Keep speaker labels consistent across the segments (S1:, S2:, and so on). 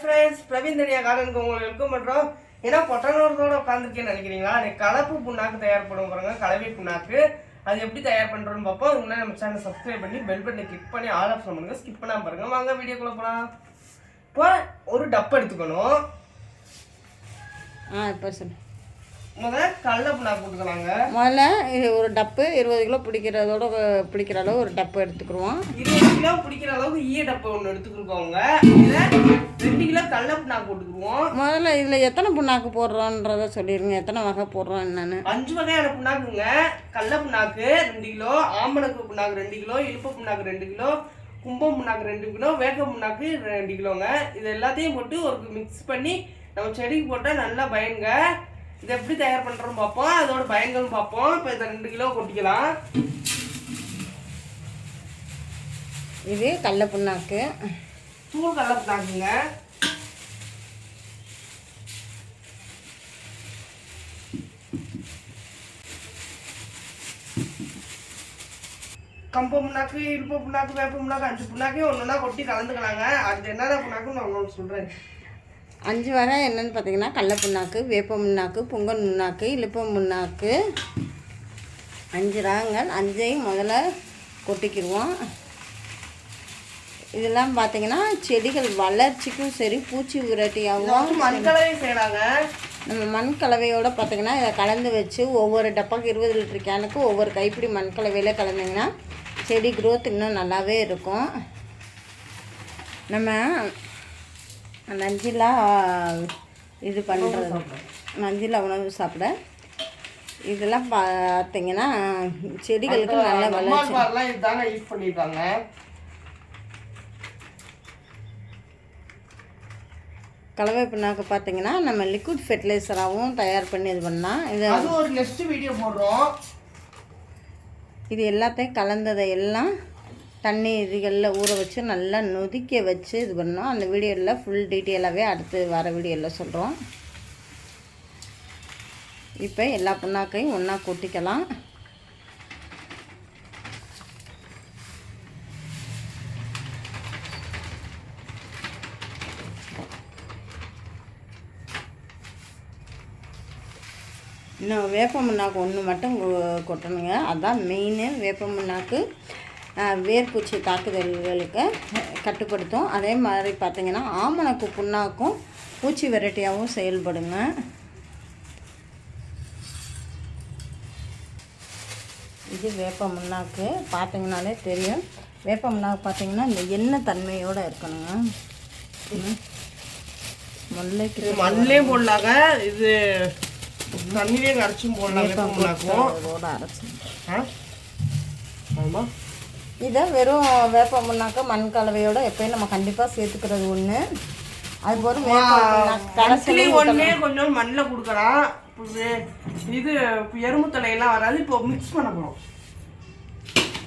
S1: Friends Praveen தனியா கார்டனுக்கு உங்களுக்கு welcome பண்ணுறோம் ஏன்னா பொட்டனோரத்தோட உட்காந்துருக்கேன்னு நினைக்கிறீங்களா? கலப்பு புண்ணாக்கு தயார் பண்ணுவோம் பாருங்க கலவை புண்ணாக்கு. அது எப்படி தயார் பண்ணுறோன்னு பார்ப்போம். அதுக்கு முன்னாடி நம்ம சேனல் சப்ஸ்கிரைப் பண்ணி பெல் பட்டனை கிளிக் பண்ணி ஆல் ஆப்ஷன் பண்ணுங்க. ஸ்கிப் பண்ணாமல் பாருங்க. வாங்க வீடியோக்குள்ளே போகலாம் இப்போ ஒரு டப் எடுத்துக்கணும்.
S2: ஆ இப்போ சொல்லு
S1: முதல்ல கடல புண்ணாக்கு போட்டுக்கலாங்க.
S2: முதல்ல இது ஒரு டப்பு இருபது கிலோ பிடிக்கிறதோட பிடிக்கிற அளவு ஒரு டப்பு எடுத்துக்கிருவோம்.
S1: இருபது கிலோ பிடிக்கிற அளவுக்கு ஈய டப்பை ஒன்று எடுத்துக்கிருக்கோங்க. இதில் ரெண்டு கிலோ கடல புண்ணாக்கு போட்டுக்குருவோம்.
S2: முதல்ல இதில் எத்தனை புண்ணாக்கு போடுறோன்றத சொல்லிடுங்க எத்தனை வகை போடுறோம் என்னன்னு.
S1: அஞ்சு வகையான புண்ணாக்குங்க. கடல புண்ணாக்கு ரெண்டு கிலோ ஆம்பணக்கு புண்ணாக்கு ரெண்டு கிலோ இழுப்பு புண்ணாக்கு ரெண்டு கிலோ கும்பம் புண்ணாக்கு ரெண்டு கிலோ வேக புண்ணாக்கு ரெண்டு கிலோங்க. இது எல்லாத்தையும் போட்டு ஒரு மிக்ஸ் பண்ணி நம்ம செடிக்கு போட்டால் நல்லா பயங்க இதை எப்படி தயார் பண்ணுறோம் பார்ப்போம். அதோட பயங்களும் பார்ப்போம். இப்போ இதை ரெண்டு கிலோ கொட்டிக்கலாம்.
S2: இது கடல புண்ணாக்கு.
S1: தூள் கடல புண்ணாக்குங்க. கம்ப புண்ணாக்கு இருப்பு புண்ணாக்கு வேப்ப புண்ணாக்கு அஞ்சு புண்ணாக்கையும் ஒன்று ஒன்றா கொட்டி கலந்துக்கலாங்க. அது என்னென்ன புண்ணாக்குன்னு நான் உங்களுக்கு சொல்கிறேன்
S2: அஞ்சு வகை என்னன்னு பார்த்தீங்கன்னா கடல புண்ணாக்கு வேப்ப புண்ணாக்கு பொங்கல் புண்ணாக்கு இழுப்ப புண்ணாக்கு அஞ்சு ரகங்கள். அஞ்சையும் முதல்ல கொட்டிக்கிடுவோம். இதெல்லாம் பார்த்தீங்கன்னா செடிகள் வளர்ச்சிக்கும் சரி பூச்சி விரட்டியாகவும்
S1: மண்கலவை செய்யலாங்க
S2: நம்ம மண் கலவையோட பார்த்தீங்கன்னா இதை கலந்து வச்சு ஒவ்வொரு டப்பாக்கு இருபது லிட்டர் கேனுக்கு ஒவ்வொரு கைப்பிடி மண் கலவையில் கலந்தீங்கன்னா செடி growth இன்னும் நல்லாவே இருக்கும். நம்ம நஞ்சிலா இது பண்ணுறது நஞ்சிலா உணவு சாப்பிட. இதெல்லாம் பார்த்தீங்கன்னா செடிகளுக்கு நல்ல வளர்ச்சி.
S1: யூஸ்
S2: கலவை புண்ணாக்கு பார்த்தீங்கன்னா நம்ம லிக்விட் ஃபெர்டிலைசராகவும் தயார் பண்ணி இது பண்ணலாம் இது
S1: அது ஒரு நெக்ஸ்ட் வீடியோ போடுறோம்.
S2: இது எல்லாத்தையும் கலந்ததை எல்லாம் தண்ணி இதுகளில் ஊற வச்சு நல்லா நொதிக்க வச்சு இது பண்ணோம். அந்த வீடியோவில் ஃபுல் டீட்டெயிலாகவே அடுத்து வர வீடியோவில் சொல்கிறோம் இப்போ எல்லா புண்ணாக்கையும் ஒன்றா கொட்டிக்கலாம். இன்னும் வேப்ப முன்னாக்கு ஒன்று மட்டும் கொட்டணுங்க. அதுதான் மெயின் வேப்ப முன்னாக்கு. வேர்பூச்சி தாக்குதல்களுக்கு கட்டுப்படுத்தும். அதே மாதிரி பார்த்தீங்கன்னா ஆமணக்கு புண்ணாக்கும் பூச்சி வெரைட்டியாகவும் செயல்படுங்க. இது வேப்ப முன்னாக்கு பார்த்தீங்கனாலே தெரியும். வேப்ப முன்னாக்கு பார்த்தீங்கன்னா இந்த எண்ணெய் தன்மையோடு இருக்கணுங்க. முல்லைக்கு
S1: இது மண்ணிலே போடலாங்க. இது தண்ணிலே கரைச்சும் போடலாம் வேப்ப புண்ணாக்கும்
S2: அதோட அரைச்சி
S1: ஆ? ஆமா.
S2: இதை வெறும் வேப்ப முன்னாக்க மண் கலவையோட எப்பயும் நம்ம கண்டிப்பாக சேர்த்துக்கிறது ஒன்று அது போல வேப்ப முன்னாக்கு கடைசி
S1: கடைசிலே ஒண்ணே கொஞ்சம் மண்ணில் கொடுக்கலாம் இது எறும்பு தலையெல்லாம் வராது இப்போ மிக்ஸ் பண்ண போகிறோம்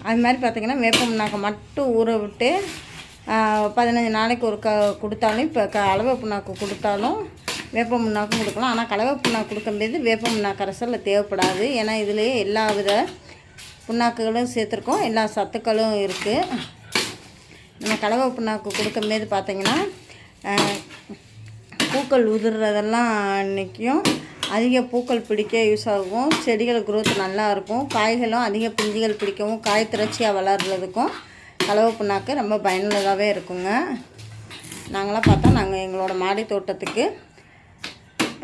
S2: அது மாதிரி பார்த்தீங்கன்னா வேப்ப முன்னாக்க மட்டும் ஊற விட்டு பதினஞ்சு நாளைக்கு ஒரு க கொடுத்தாலும் இப்போ க அளவை புண்ணாக்கு கொடுத்தாலும் வேப்ப முன்னாக்கும் கொடுக்கலாம். ஆனால் கலவை புண்ணாக்கு கொடுக்கும்போது வேப்ப முன்னாக்கு கரைசலில் தேவைப்படாது. ஏன்னா இதுலேயே எல்லா வித புண்ணாக்குகளும் சேர்த்துருக்கோம். எல்லா சத்துக்களும் இருக்குது நம்ம கலவை புண்ணாக்கு கொடுக்கும்போது பார்த்திங்கன்னா பூக்கள் உதிர்றதெல்லாம் நிற்கும் அதிக பூக்கள் பிடிக்க யூஸ் ஆகும். செடிகள் குரோத் நல்லா இருக்கும். காய்களும் அதிக பிஞ்சுகள் பிடிக்கவும் காய் திரட்சியாக வளர்கிறதுக்கும் கலவை புண்ணாக்கு ரொம்ப பயனுள்ளதாகவே இருக்குங்க. நாங்களாம் பார்த்தா நாங்கள் எங்களோட மாடி தோட்டத்துக்கு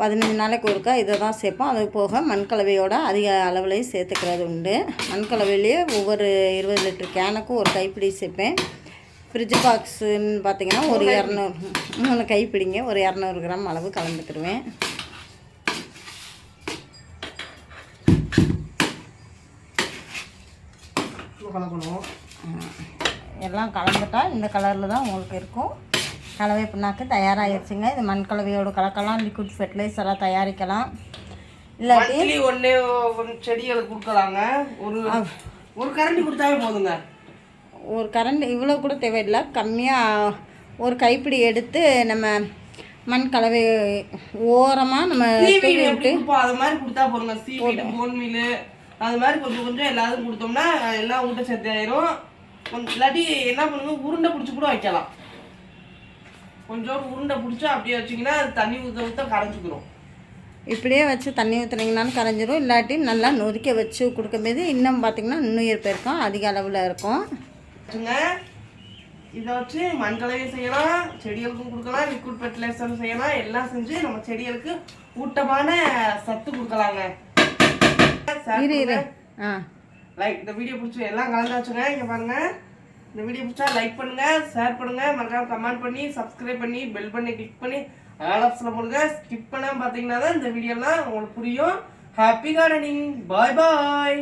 S2: பதினஞ்சு நாளைக்கு ஒருக்கா இதை தான் சேர்ப்போம். அது போக மண்கலவையோட அதிக அளவுலையும் சேர்த்துக்கிறது உண்டு. மண்கலவையிலேயே ஒவ்வொரு இருபது லிட்டர் கேனுக்கும் ஒரு கைப்பிடி சேர்ப்பேன். ஃப்ரிட்ஜ் பாக்ஸுன்னு பார்த்தீங்கன்னா ஒரு இரநூறு மூணு கைப்பிடிங்க. ஒரு இரநூறு கிராம் அளவு கலந்துக்கிடுவேன் எல்லாம் கலந்துட்டா இந்த கலரில் தான் உங்களுக்கு இருக்கும். கலவை புண்ணாக்கு தயாராகிடுச்சுங்க இது மண் கலவையோடு கலக்கலாம். லிக்விட் ஃபெர்டிலைசராக தயாரிக்கலாம். இல்லாட்டி
S1: ஒரு செடிகளுக்கு கொடுக்கலாங்க. ஒரு ஒரு கரண்டி கொடுத்தாவே போதுங்க.
S2: ஒரு கரண்ட் இவ்வளோ கூட தேவையில்லை. கம்மியாக ஒரு கைப்பிடி எடுத்து நம்ம மண் கலவை ஓரமாக நம்ம
S1: கொடுப்போம்? அது மாதிரி கொடுத்தா போதுங்க. சீவீடு போன் மீல் அது மாதிரி கொஞ்சம் கொஞ்சம் எல்லாத்துக்கும் கொடுத்தோம்னா எல்லாம் ஊட்ட சேர்த்து ஆயிரும். கொஞ்சம் இல்லாட்டி என்ன பண்ணுங்க? உருண்டை பிடிச்சி கூட வைக்கலாம். கொஞ்சம் உருண்டை பிடிச்சி அப்படியே வச்சிங்கன்னா அது தண்ணி ஊற்ற ஊற்ற கரைஞ்சிக்கிறோம்
S2: இப்படியே வச்சு தண்ணி ஊற்றுனீங்கனாலும் கரைஞ்சிரும். இல்லாட்டி நல்லா நொறுக்க வச்சு கொடுக்கும்போது இன்னும் பார்த்தீங்கன்னா நுண்ணுயிர் பெருக்கம் அதிக அளவில் இருக்கும்.
S1: இதை வச்சு மண்களையும் செய்யலாம் செடிகளுக்கும் கொடுக்கலாம் லிக்விட் ஃபெர்டிலைசர் செய்யலாம். எல்லாம் செஞ்சு நம்ம செடிகளுக்கு ஊட்டமான சத்து கொடுக்கலாங்க. லைக் இந்த வீடியோ பிடிச்சி எல்லாம் கலந்தாச்சுங்க இங்கே பாருங்க. இந்த வீடியோ பிடிச்சா லைக் பண்ணுங்க ஷேர் பண்ணுங்க. மறக்காம கமெண்ட் பண்ணி சப்ஸ்கிரைப் பண்ணி பெல் பண்ணி கிளிக் பண்ணி ஆல் ஆப்ஷனில் போடுங்க. ஸ்கிப் பண்ணாம பார்த்தீங்கன்னா தான் இந்த வீடியோலாம் உங்களுக்கு புரியும். ஹாப்பி கார்டனிங் பாய் பாய்